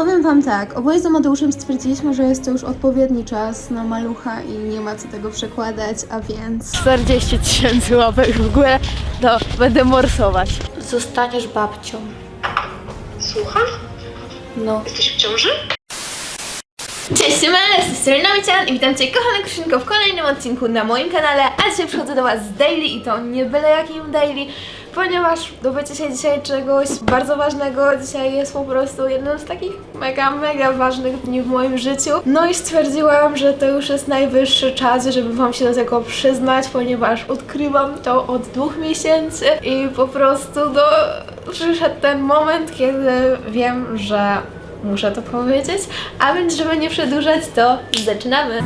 Powiem wam tak, oboje z Amadeuszem stwierdziliśmy, że jest to już odpowiedni czas na malucha i nie ma co tego przekładać, a więc... 40 tysięcy łapek w górę, to będę morsować. Zostaniesz babcią. Słucham? No. Jesteś w ciąży? Cześć, siemane, z tej strony Namician i witam Cię kochane Krzynko w kolejnym odcinku na moim kanale, a dzisiaj przychodzę do Was z daily i to nie byle jakim daily, ponieważ dowiecie się dzisiaj czegoś bardzo ważnego. Dzisiaj jest po prostu jednym z takich mega, mega ważnych dni w moim życiu. No i stwierdziłam, że to już jest najwyższy czas, żeby Wam się do tego przyznać, ponieważ odkrywam to od dwóch miesięcy i po prostu no, przyszedł ten moment, kiedy wiem, że muszę to powiedzieć. A więc, żeby nie przedłużać, to zaczynamy.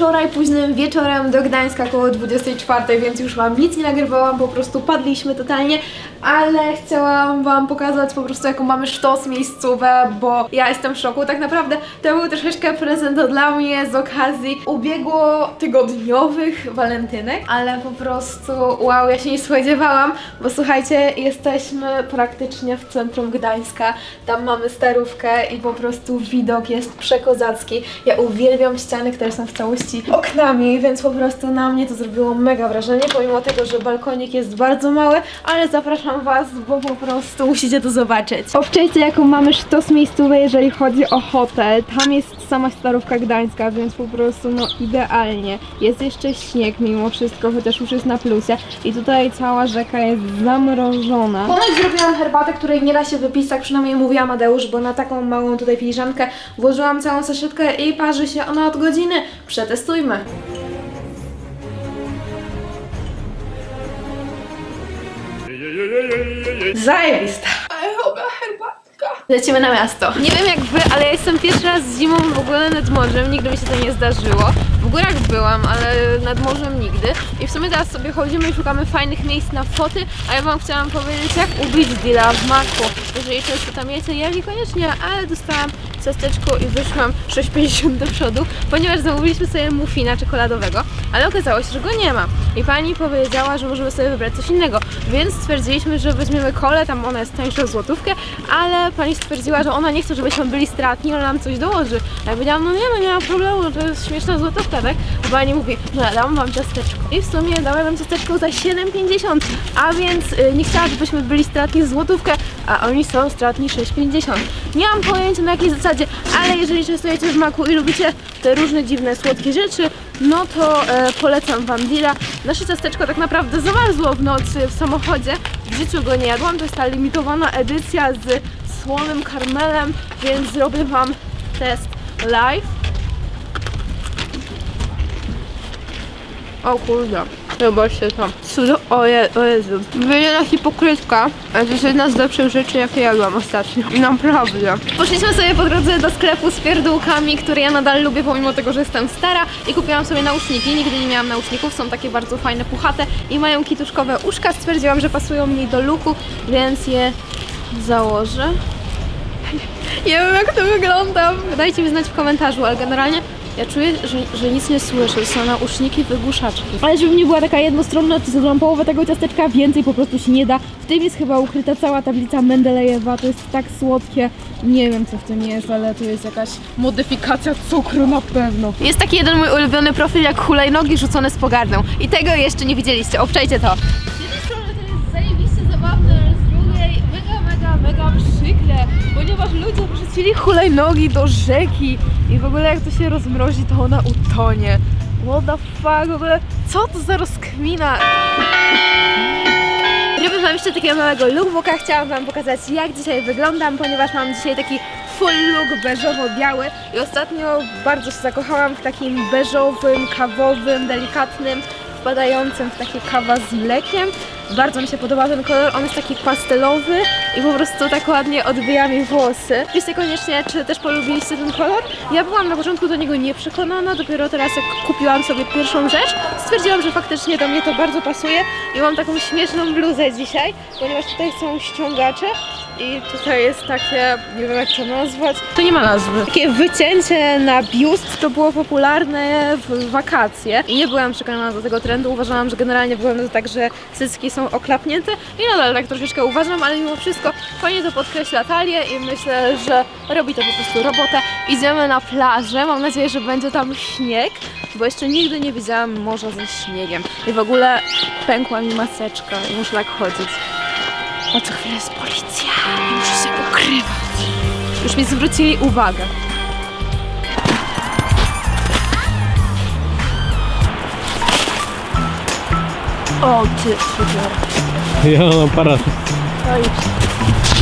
Wczoraj późnym wieczorem do Gdańska około 24, więc już Wam nic nie nagrywałam, po prostu padliśmy totalnie, ale chciałam Wam pokazać po prostu jaką mamy sztos miejscówę, bo ja jestem w szoku. Tak naprawdę to był troszeczkę prezent dla mnie z okazji ubiegłotygodniowych walentynek, ale po prostu wow, ja się nie spodziewałam, bo słuchajcie, jesteśmy praktycznie w centrum Gdańska, tam mamy starówkę i po prostu widok jest przekozacki. Ja uwielbiam ściany, które są w całości oknami, więc po prostu na mnie to zrobiło mega wrażenie, pomimo tego, że balkonik jest bardzo mały, ale zapraszam Was, bo po prostu musicie to zobaczyć. Obczajcie jaką mamy sztos miejscówę, jeżeli chodzi o hotel. Tam jest sama starówka gdańska, więc po prostu no idealnie. Jest jeszcze śnieg mimo wszystko, chociaż już jest na plusie. I tutaj cała rzeka jest zamrożona. Ponoć zrobiłam herbatę, której nie da się wypić, tak przynajmniej mówiła Amadeusz, bo na taką małą tutaj filiżankę włożyłam całą saszetkę i parzy się ona od godziny. Przetestujmy. Zajebista. Lecimy na miasto. Nie wiem jak wy, ale ja jestem pierwszy raz zimą w ogóle nad morzem. Nigdy mi się to nie zdarzyło. W górach byłam, ale nad morzem nigdy. I w sumie teraz sobie chodzimy i szukamy fajnych miejsc na foty, a ja wam chciałam powiedzieć jak ubić deala w maku. Jeżeli często tam jecie, ja niekoniecznie, ale dostałam ciasteczko i wyszłam 6,50 do przodu, ponieważ zamówiliśmy sobie muffina czekoladowego, ale okazało się, że go nie ma. I pani powiedziała, że możemy sobie wybrać coś innego, więc stwierdziliśmy, że weźmiemy kolę, tam ona jest tańsza złotówkę, ale pani stwierdziła, że ona nie chce, żebyśmy byli stratni, ona nam coś dołoży. A ja powiedziałam, no nie, no nie ma problemu, no to jest śmieszna złotówka, tak? A pani mówi, no ja dam wam ciasteczko. I w sumie dała nam ciasteczko za 7,50, a więc y, nie chciała, żebyśmy byli stratni złotówkę, a oni są stratni 6,50. Nie mam pojęcia na jakiej zasadzie, ale jeżeli częstujecie w maku i lubicie te różne dziwne, słodkie rzeczy, no to e, polecam Wam deala. Nasze ciasteczko tak naprawdę zamarzło w nocy w samochodzie. W życiu go nie jadłam, to jest ta limitowana edycja z słonym karmelem, więc zrobię Wam test live. O kurde, zobaczcie to. Cudo, o, je, o Jezu. Wyjęła hipokrytka, ale to jest jedna z lepszych rzeczy, jakie jadłam ostatnio. Naprawdę. Poszliśmy sobie po drodze do sklepu z pierdółkami, które ja nadal lubię, pomimo tego, że jestem stara. I kupiłam sobie nauszniki. Nigdy nie miałam nauszników, są takie bardzo fajne, puchate i mają kituszkowe uszka. Stwierdziłam, że pasują mi do luku, więc je założę. Nie wiem jak to wygląda. Dajcie mi znać w komentarzu, ale generalnie ja czuję, że, że nic nie słyszę. Są nauszniki, wygłuszaczki. Ale żeby nie była taka jednostronna, to zrobiłam połowę tego ciasteczka, więcej po prostu się nie da. W tym jest chyba ukryta cała tablica Mendelejewa. To jest tak słodkie. Nie wiem co w tym jest, ale to jest jakaś modyfikacja cukru na pewno. Jest taki jeden mój ulubiony profil jak hulajnogi rzucone z pogardą. I tego jeszcze nie widzieliście. Obczajcie to. Z jednej strony to jest zajebiście zabawne, przykre, ponieważ ludzie wrzucili hulajnogi do rzeki i w ogóle jak to się rozmrozi, to ona utonie. What the fuck, w ogóle co to za rozkmina? Robię wam jeszcze takiego małego lookbooka, chciałam wam pokazać jak dzisiaj wyglądam, ponieważ mam dzisiaj taki full look beżowo-biały i ostatnio bardzo się zakochałam w takim beżowym, kawowym, delikatnym, wpadającym w takie kawa z mlekiem. Bardzo mi się podoba ten kolor, on jest taki pastelowy i po prostu tak ładnie odbija mi włosy. Piszcie koniecznie, czy też polubiliście ten kolor. Ja byłam na początku do niego nieprzekonana, dopiero teraz jak kupiłam sobie pierwszą rzecz, stwierdziłam, że faktycznie do mnie to bardzo pasuje i mam taką śmieszną bluzę dzisiaj, ponieważ tutaj są ściągacze i tutaj jest takie, nie wiem jak to nazwać, to nie ma nazwy. Takie wycięcie na biust to było popularne w wakacje i nie byłam przekonana do tego trendu. Uważałam, że generalnie wygląda to tak, że cycki są oklapnięte i nadal tak troszeczkę uważam, ale mimo wszystko fajnie to podkreśla talię i myślę, że robi to po prostu robotę. Idziemy na plażę, mam nadzieję, że będzie tam śnieg, bo jeszcze nigdy nie widziałam morza ze śniegiem. I w ogóle pękła mi maseczka i muszę tak chodzić. O co chwilę jest policja i muszę się ukrywać. Już mi zwrócili uwagę. O ty, super. Ja mam aparat.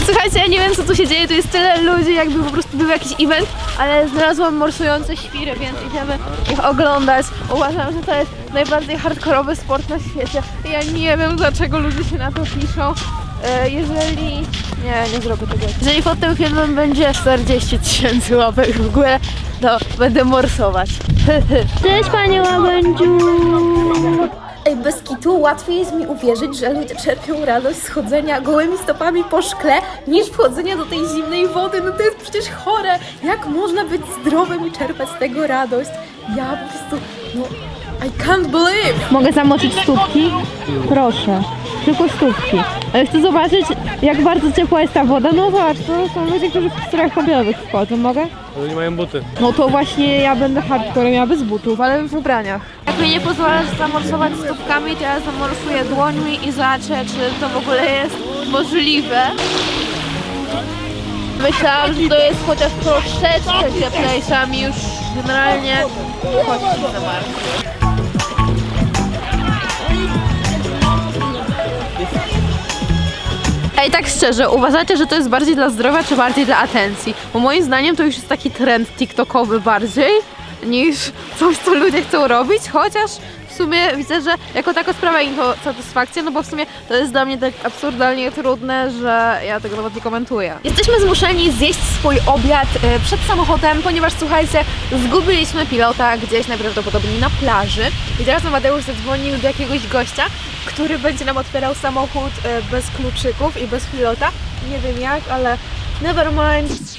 Słuchajcie, ja nie wiem co tu się dzieje, tu jest tyle ludzi, jakby po prostu był jakiś event, ale znalazłam morsujące świry, więc idziemy ich oglądać. Uważam, że to jest najbardziej hardkorowy sport na świecie. Ja nie wiem dlaczego ludzie się na to piszą. E, Jeżeli... Nie, nie zrobię tego. Jeżeli pod tym filmem będzie 40 tysięcy łapek w górę, to będę morsować. Cześć Panie Łabędziu! Ej, bez kitu łatwiej jest mi uwierzyć, że ludzie czerpią radość z chodzenia gołymi stopami po szkle, niż wchodzenia do tej zimnej wody. No to jest przecież chore. Jak można być zdrowym i czerpać z tego radość? Ja po prostu, no, I can't believe. Mogę zamoczyć stópki? Proszę. Tylko stópki. Ale chcę zobaczyć, jak bardzo ciepła jest ta woda. No zobacz, to są ludzie, którzy w strojach kąpielowych wchodzą. Mogę? Ale nie mają buty. No to właśnie ja będę hardcore miała bez butów, ale w ubraniach. Jak mi nie pozwalasz zamorsować stópkami, to ja zamorsuję dłońmi i zobaczę, czy to w ogóle jest możliwe. Myślałam, że to jest chociaż troszeczkę cieplejsze, a mi już generalnie chodzi za bardzo. Ej, tak szczerze, uważacie, że to jest bardziej dla zdrowia, czy bardziej dla atencji? Bo moim zdaniem to już jest taki trend tiktokowy bardziej, niż coś, co ludzie chcą robić, chociaż sumie widzę, że jako taka sprawia im to satysfakcję, no bo w sumie to jest dla mnie tak absurdalnie trudne, że ja tego nawet nie komentuję. Jesteśmy zmuszeni zjeść swój obiad e, przed samochodem, ponieważ słuchajcie, zgubiliśmy pilota gdzieś najprawdopodobniej na plaży i teraz Amadeusz zadzwonił do jakiegoś gościa, który będzie nam otwierał samochód e, bez kluczyków i bez pilota. Nie wiem jak, ale never mind.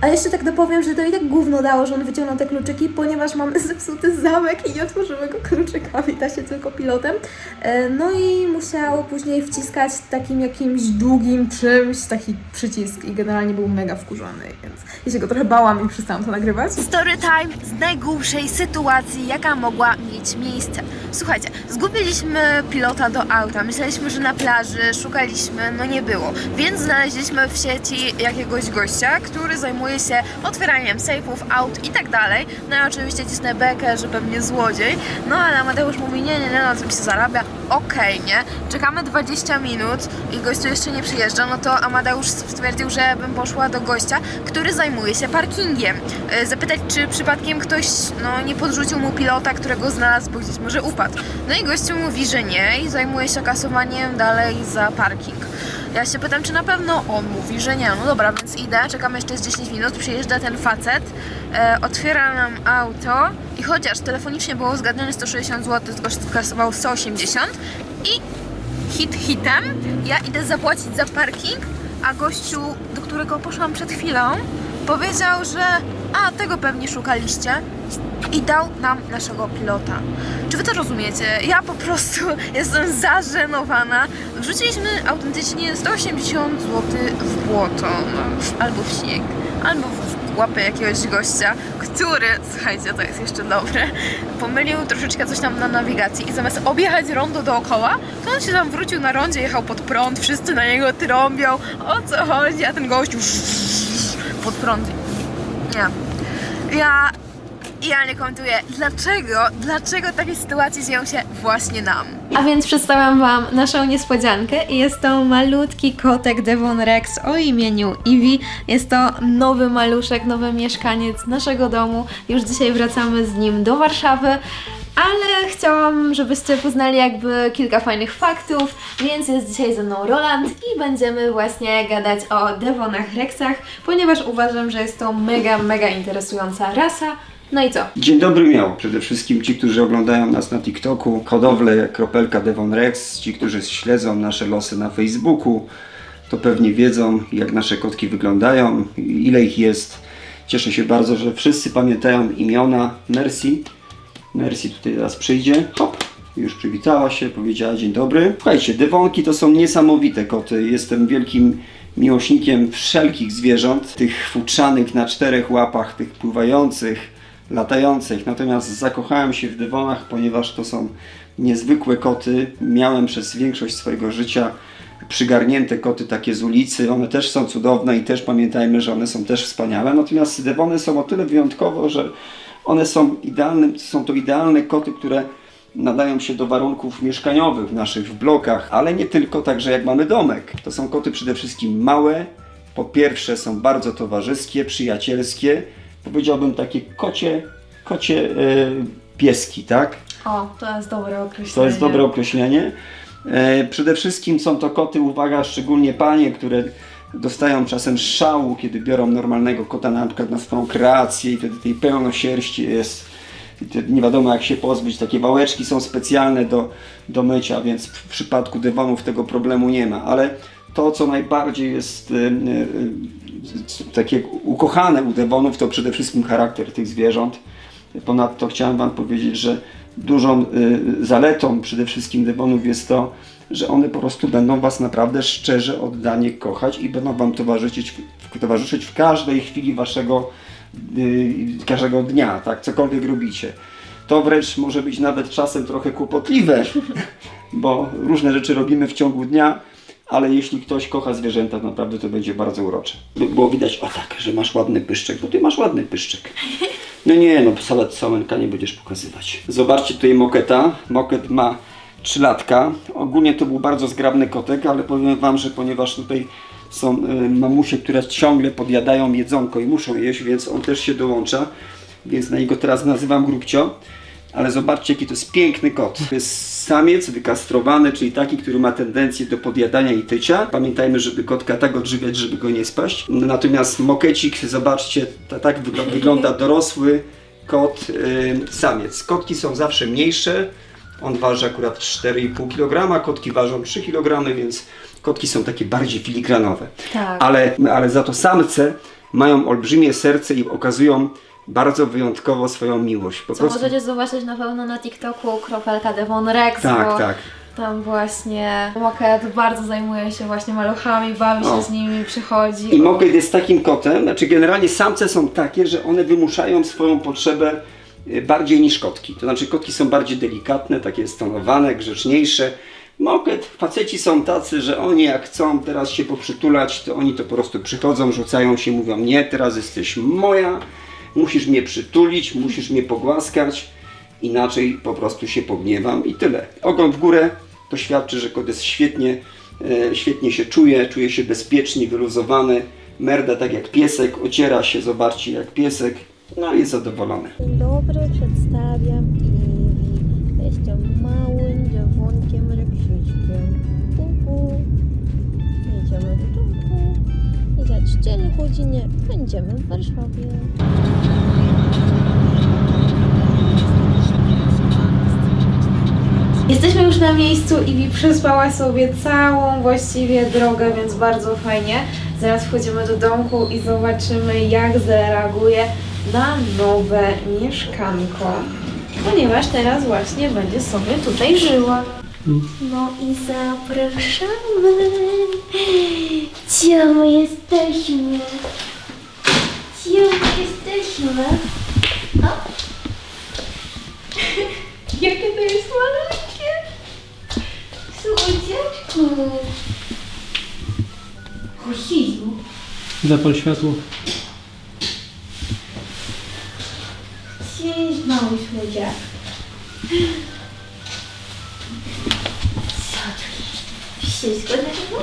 Ale jeszcze tak dopowiem, że to i tak gówno dało, że on wyciągnął te kluczyki, ponieważ mamy zepsuty zamek i nie otworzymy go kluczykami, da się tylko pilotem. E, No i musiał później wciskać takim jakimś długim czymś, taki przycisk i generalnie był mega wkurzony, więc ja się go trochę bałam i przestałam to nagrywać. Story time z najgłupszej sytuacji, jaka mogła mieć miejsce. Słuchajcie, zgubiliśmy pilota do auta. Myśleliśmy, że na plaży, szukaliśmy, no nie było. Więc znaleźliśmy w sieci jakiegoś gościa, który zajmuje się otwieraniem sejfów, aut i tak dalej. No i oczywiście cisnę bekę, że pewnie złodziej. No ale Amadeusz mówi, nie, nie, nie, na tym się zarabia. Okej, nie? Czekamy 20 minut i gościu jeszcze nie przyjeżdża, no to Amadeusz stwierdził, że bym poszła do gościa, który zajmuje się parkingiem. E, Zapytać, czy przypadkiem ktoś no, nie podrzucił mu pilota, którego znalazł, bo gdzieś może upadł. No i gościu mówi, że nie i zajmuje się kasowaniem dalej za parking. Ja się pytam, czy na pewno on mówi, że nie. No dobra, więc idę, czekamy jeszcze z 10 minut, przyjeżdża ten facet, e, otwiera nam auto i chociaż telefonicznie było zgadnione 160 zł, gość kasował 180 i hit hitem. Ja idę zapłacić za parking, a gościu, do którego poszłam przed chwilą, powiedział, że a, tego pewnie szukaliście i dał nam naszego pilota. Czy wy to rozumiecie? Ja po prostu jestem zażenowana. Wrzuciliśmy autentycznie 180 zł w błoto, no, albo w śnieg, albo w łapę jakiegoś gościa, który, słuchajcie, to jest jeszcze dobre, pomylił troszeczkę coś tam na nawigacji i zamiast objechać rondo dookoła, to on się tam wrócił na rondzie, jechał pod prąd, wszyscy na niego trąbią, o co chodzi, a ten gościu pod prąd. Nie. Ja ja nie komentuję, dlaczego, dlaczego takie sytuacje dzieją się właśnie nam. A więc przedstawiam Wam naszą niespodziankę i jest to malutki kotek Devon Rex o imieniu Ivy. Jest to nowy maluszek, nowy mieszkaniec naszego domu. Już dzisiaj wracamy z nim do Warszawy. ale chciałam, żebyście poznali jakby kilka fajnych faktów, więc jest dzisiaj ze mną Roland i będziemy właśnie gadać o Devonach Rexach, ponieważ uważam, że jest to mega, mega interesująca rasa. No i co? Dzień dobry miał przede wszystkim ci, którzy oglądają nas na TikToku, hodowlę kropelka Devon Rex, ci, którzy śledzą nasze losy na Facebooku, to pewnie wiedzą, jak nasze kotki wyglądają, ile ich jest. Cieszę się bardzo, że wszyscy pamiętają imiona Mercy. Mercy tutaj teraz przyjdzie. Hop, już przywitała się, powiedziała dzień dobry. Słuchajcie, Devonki to są niesamowite koty. Jestem wielkim miłośnikiem wszelkich zwierząt, tych futrzanych na czterech łapach, tych pływających, latających. Natomiast zakochałem się w Devonach, ponieważ to są niezwykłe koty. Miałem przez większość swojego życia przygarnięte koty takie z ulicy. One też są cudowne i też pamiętajmy, że one są też wspaniałe. Natomiast Devony są o tyle wyjątkowo, że one są idealne, są to idealne koty, które nadają się do warunków mieszkaniowych naszych w blokach, ale nie tylko, także jak mamy domek. To są koty przede wszystkim małe. Po pierwsze są bardzo towarzyskie, przyjacielskie. Powiedziałbym takie kocie, kocie e, pieski, tak? O, to jest dobre określenie. To jest dobre określenie. E, przede wszystkim są to koty, uwaga, szczególnie panie, które dostają czasem szału, kiedy biorą normalnego kota na przykład na swoją kreację i wtedy tej pełno sierści jest. Nie wiadomo jak się pozbyć. Takie wałeczki są specjalne do, do mycia, więc w przypadku dywonów tego problemu nie ma. Ale to, co najbardziej jest e, e, takie ukochane u dewonów, to przede wszystkim charakter tych zwierząt. Ponadto chciałem Wam powiedzieć, że dużą y, zaletą przede wszystkim demonów jest to, że one po prostu będą Was naprawdę szczerze, oddanie kochać i będą Wam towarzyszyć, towarzyszyć w każdej chwili Waszego y, każdego dnia, tak, cokolwiek robicie. To wręcz może być nawet czasem trochę kłopotliwe, bo różne rzeczy robimy w ciągu dnia, ale jeśli ktoś kocha zwierzęta, naprawdę to będzie bardzo urocze. By było widać, o tak, że masz ładny pyszczek, bo ty masz ładny pyszczek. No nie, no salad sałenka nie będziesz pokazywać. Zobaczcie tutaj Moketa. Moket ma 3 latka. Ogólnie to był bardzo zgrabny kotek, ale powiem Wam, że ponieważ tutaj są y, mamusie, które ciągle podjadają jedzonko i muszą jeść, więc on też się dołącza. Więc na niego teraz nazywam Grubcio. Ale zobaczcie, jaki to jest piękny kot. To jest samiec wykastrowany, czyli taki, który ma tendencję do podjadania i tycia. Pamiętajmy, żeby kotka tak odżywiać, żeby go nie spaść. Natomiast mokecik, zobaczcie, ta, tak wygl- wygląda dorosły kot, samiec. Kotki są zawsze mniejsze. On waży akurat 4,5 kg, kotki ważą 3 kg, więc kotki są takie bardziej filigranowe. Tak. Ale, ale za to samce mają olbrzymie serce i okazują bardzo wyjątkowo swoją miłość. Po Co prostu możecie zobaczyć na pewno na TikToku kropelka Devon Rex, Tak, bo tak. tam właśnie Moket bardzo zajmuje się właśnie maluchami, bawi się O. z nimi, przychodzi. I Moked jest takim kotem, znaczy generalnie samce są takie, że one wymuszają swoją potrzebę y, bardziej niż kotki. To znaczy kotki są bardziej delikatne, takie stonowane, grzeczniejsze. Moked, faceci są tacy, że oni jak chcą teraz się poprzytulać, to oni to po prostu przychodzą, rzucają się, mówią nie, teraz jesteś moja, musisz mnie przytulić, musisz mnie pogłaskać, inaczej po prostu się pogniewam i tyle. Ogon w górę to świadczy, że kot jest świetnie, e, świetnie się czuje, czuje się bezpiecznie, wyluzowany, merda tak jak piesek, ociera się, zobaczcie jak piesek, no i jest zadowolony. Dzień dobry, przedstawiam 4 godziny będziemy w Warszawie. Jesteśmy już na miejscu i przespała sobie całą właściwie drogę, więc bardzo fajnie. Zaraz wchodzimy do domku i zobaczymy jak zareaguje na nowe mieszkanko. Ponieważ teraz właśnie będzie sobie tutaj żyła. No i zapraszamy. Gdzie my jesteśmy? Gdzie my jesteśmy? Jakie to jest malutkie! Słodziaczku. Chosizu. Zapal światło. Gdzie jest mały słodziak? Wszystko dla.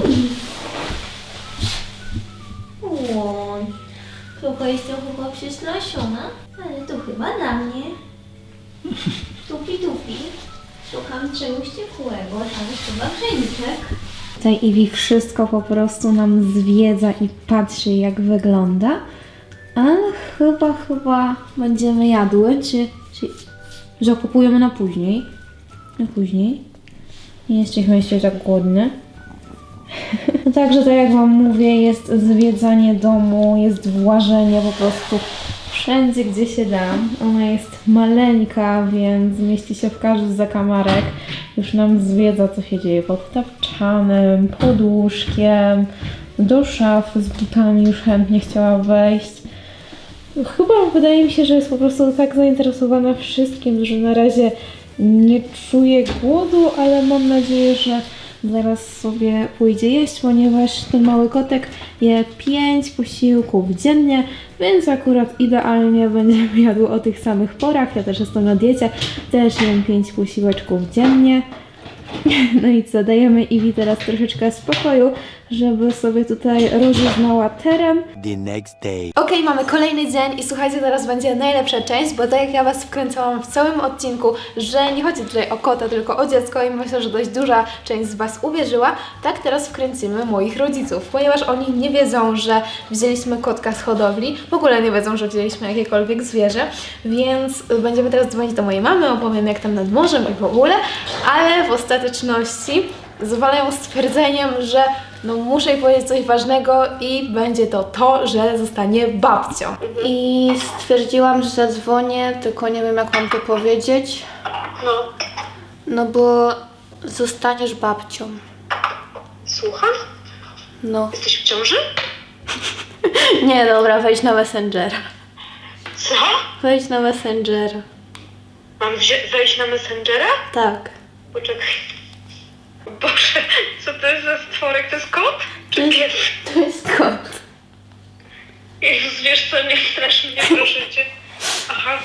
Oj, trochę jestem chyba przestraszona, ale to chyba dla mnie. Tupi tupi. Szukam czegoś ciepłego, tam jest chyba grzejniczek. Tutaj Iwi wszystko po prostu nam zwiedza i patrzy jak wygląda. Ale chyba, chyba będziemy jadły, czy, czy że kupujemy na później. Na później. Nie jesteśmy jeszcze tak głodne. Także tak jak Wam mówię, jest zwiedzanie domu, jest włażenie po prostu wszędzie, gdzie się da. Ona jest maleńka, więc mieści się w każdy zakamarek. Już nam zwiedza, co się dzieje pod tapczanem, pod łóżkiem, do szafy z butami już chętnie chciała wejść. Chyba wydaje mi się, że jest po prostu tak zainteresowana wszystkim, że na razie nie czuje głodu, ale mam nadzieję, że zaraz sobie pójdzie jeść, ponieważ ten mały kotek je 5 posiłków dziennie, więc akurat idealnie będziemy jadły o tych samych porach. Ja też jestem na diecie, też jem 5 posiłeczków dziennie. No i co, dajemy Iwi teraz troszeczkę spokoju, żeby sobie tutaj rozeznała teren. the next day. Okej, mamy kolejny dzień i słuchajcie, teraz będzie najlepsza część, bo tak jak ja Was wkręcałam w całym odcinku, że nie chodzi tutaj o kota, tylko o dziecko i myślę, że dość duża część z Was uwierzyła, tak teraz wkręcimy moich rodziców, ponieważ oni nie wiedzą, że wzięliśmy kotka z hodowli, w ogóle nie wiedzą, że wzięliśmy jakiekolwiek zwierzę, więc będziemy teraz dzwonić do mojej mamy, opowiem jak tam nad morzem i w ogóle, ale w ostateczności zwalają stwierdzeniem, że no muszę jej powiedzieć coś ważnego i będzie to to, że zostanie babcią. I stwierdziłam, że zadzwonię, tylko nie wiem jak mam to powiedzieć. No, No bo zostaniesz babcią. słucham? No. Jesteś w ciąży? Nie, dobra, wejdź na Messengera. Co? Wejdź na Messengera. Mam wzi- wejść na Messengera? Tak. Poczekaj. Boże, co to jest za stworek? To jest kot? Czy To jest- pies? To jest kot. Jezus, wiesz co, mnie, proszę cię. Aha.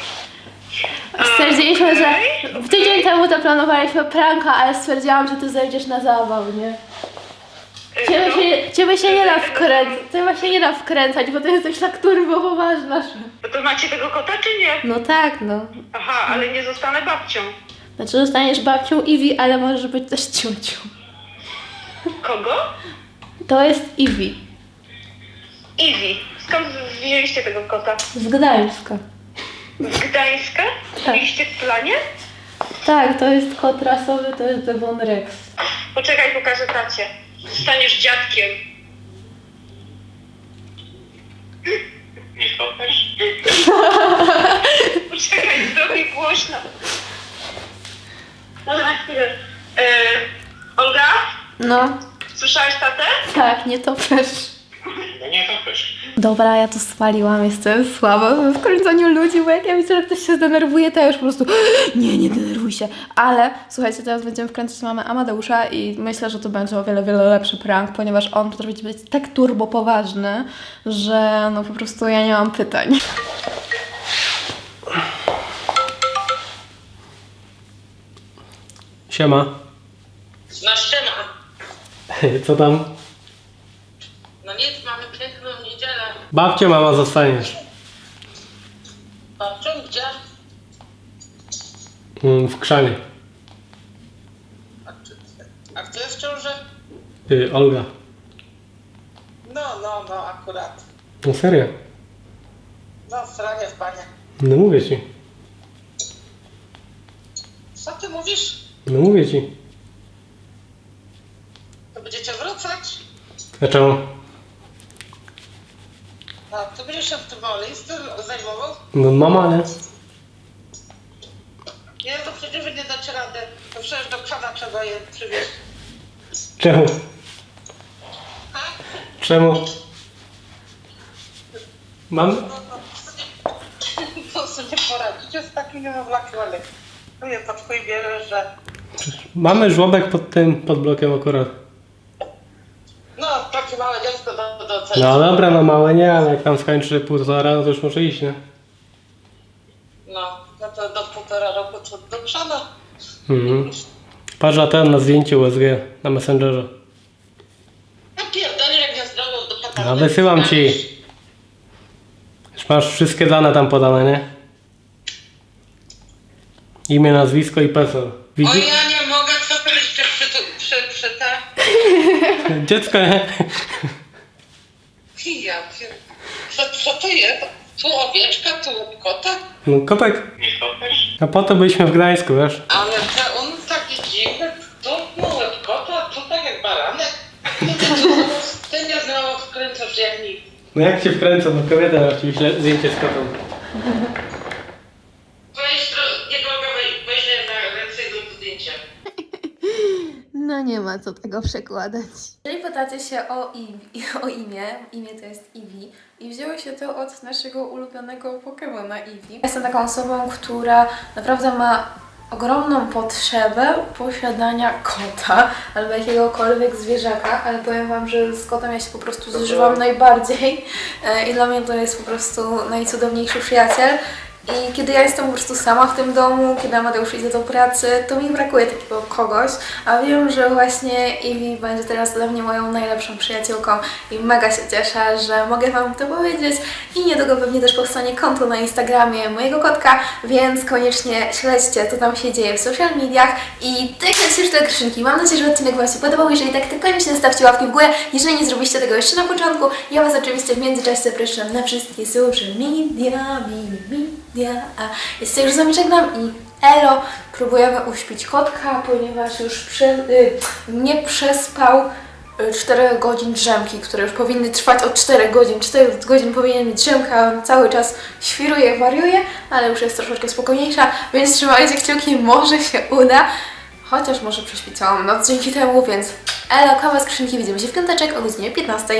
Stwierdziliśmy, że w tydzień temu to planowaliśmy pranka, ale stwierdziłam, że ty zejdziesz na zabaw, nie? okej. Ciebie No, się, ciebie się nie da wkręcać, ciebie się nie da wkręcać, bo ty jesteś tak turbo poważna. że- no to macie tego kota, czy nie? No tak, no. Aha, ale nie zostanę babcią. Znaczy zostaniesz babcią Iwi, ale możesz być też ciucią. Kogo? To jest Iwi. Eevee. Skąd wzięliście tego kota? Z Gdańska. Z Gdańska? Tak. Mieliście w planie? Tak, to jest kot rasowy, to jest Devon Rex. Poczekaj, pokażę tacie. Zostaniesz dziadkiem. Nie pokaż. Poczekaj, zrobię głośno. Dobra, chwilę. E, Olga? No, Słyszałaś tatę? tak, nie topesz. No nie topesz. Dobra, ja to spaliłam, jestem słaba w kręceniu ludzi, bo jak ja widzę, że ktoś się zdenerwuje, to ja już po prostu nie, nie denerwuj się. Ale słuchajcie, teraz będziemy wkręcać mamę Amadeusza i myślę, że to będzie o wiele, wiele lepszy prank, ponieważ on potrafi być tak turbo poważny, że no po prostu ja nie mam pytań. Siema. Na ścianę. Co tam? No nic, mamy piękną niedzielę. Babcie mama zostaniesz. Babcią gdzie? Mm, W krzanie. A kto jest w ciąży? Ty, Olga. No, no, no, akurat. No serio. No, sranie w panie. No mówię ci. Co ty mówisz? No mówię ci. To będziecie wracać? Dlaczego? No, ty będziesz się w tym listy zajmował? No mama, nie? Nie, to przecież wy nie dacie rady. To przecież do krzana trzeba je przywieźć. Czemu? A? Czemu? Mam? No, no, to sobie poradzicie z takim niemowlakiem, ale tu je paczkuj bierze, że... Mamy żłobek pod tym, pod blokiem akurat. No, takie małe dziecko do, do No dobra, no małe nie, ale jak tam skończy półtora, no to już muszę iść, nie? No, no to do półtora roku to do krzana. Mhm. Patrz na ten, na zdjęcie USG, na Messengerze. Ja pierdolę, jak ja zdrowo do petardy. No wysyłam ci. Już masz wszystkie dane tam podane, nie? Imię, nazwisko i PESEL. O Widzi? ja nie mogę, co to jeszcze przy, przy, przy te... Dziecko, nie? Ja, co, co to jest? Tu owieczka, tu kota? No kotek. A po to byliśmy w Gdańsku, wiesz? Ale te, on taki dziwny, tu małe kota, tu tak jak baranek. Ty nie znało wkręcasz jak nikt. No jak się wkręcę, no kobieta oczywiście zdjęcie z kotą. Weź, tro- nie mogę weź na ręce do zdjęcia. No nie ma co tego przekładać. Jeżeli pytacie się o, Eevee, o imię, imię to jest Eevee i wzięło się to od naszego ulubionego Pokemona Eevee. Jestem taką osobą, która naprawdę ma ogromną potrzebę posiadania kota albo jakiegokolwiek zwierzaka, ale powiem Wam, że z kotem ja się po prostu zużywam najbardziej e, i dla mnie to jest po prostu najcudowniejszy przyjaciel. I kiedy ja jestem po prostu sama w tym domu, kiedy Amadeusz idzie do pracy, to mi brakuje takiego kogoś, a wiem, że właśnie Iwi będzie teraz dla mnie moją najlepszą przyjaciółką i mega się cieszę, że mogę Wam to powiedzieć. I niedługo pewnie też powstanie konto na Instagramie mojego kotka, więc koniecznie śledźcie, co tam się dzieje w social mediach. I tykajcie już te skrzynki. Mam nadzieję, że odcinek Wam się podobał, jeżeli tak, to koniecznie stawcie łapki w górę, jeżeli nie zrobiliście tego jeszcze na początku, ja Was oczywiście w międzyczasie zapraszam na wszystkie social media, media, a ja już z i elo, próbujemy uśpić kotka, ponieważ już prze, y, nie przespał 4 godzin drzemki, które już powinny trwać od 4 godzin. 4 godzin powinien mieć drzemka, on cały czas świruje, wariuje, ale już jest troszeczkę spokojniejsza, więc trzymajcie kciuki, może się uda. Chociaż może prześpi całą noc dzięki temu, więc elo, kawa skrzynki, widzimy się w piąteczek o godzinie 15.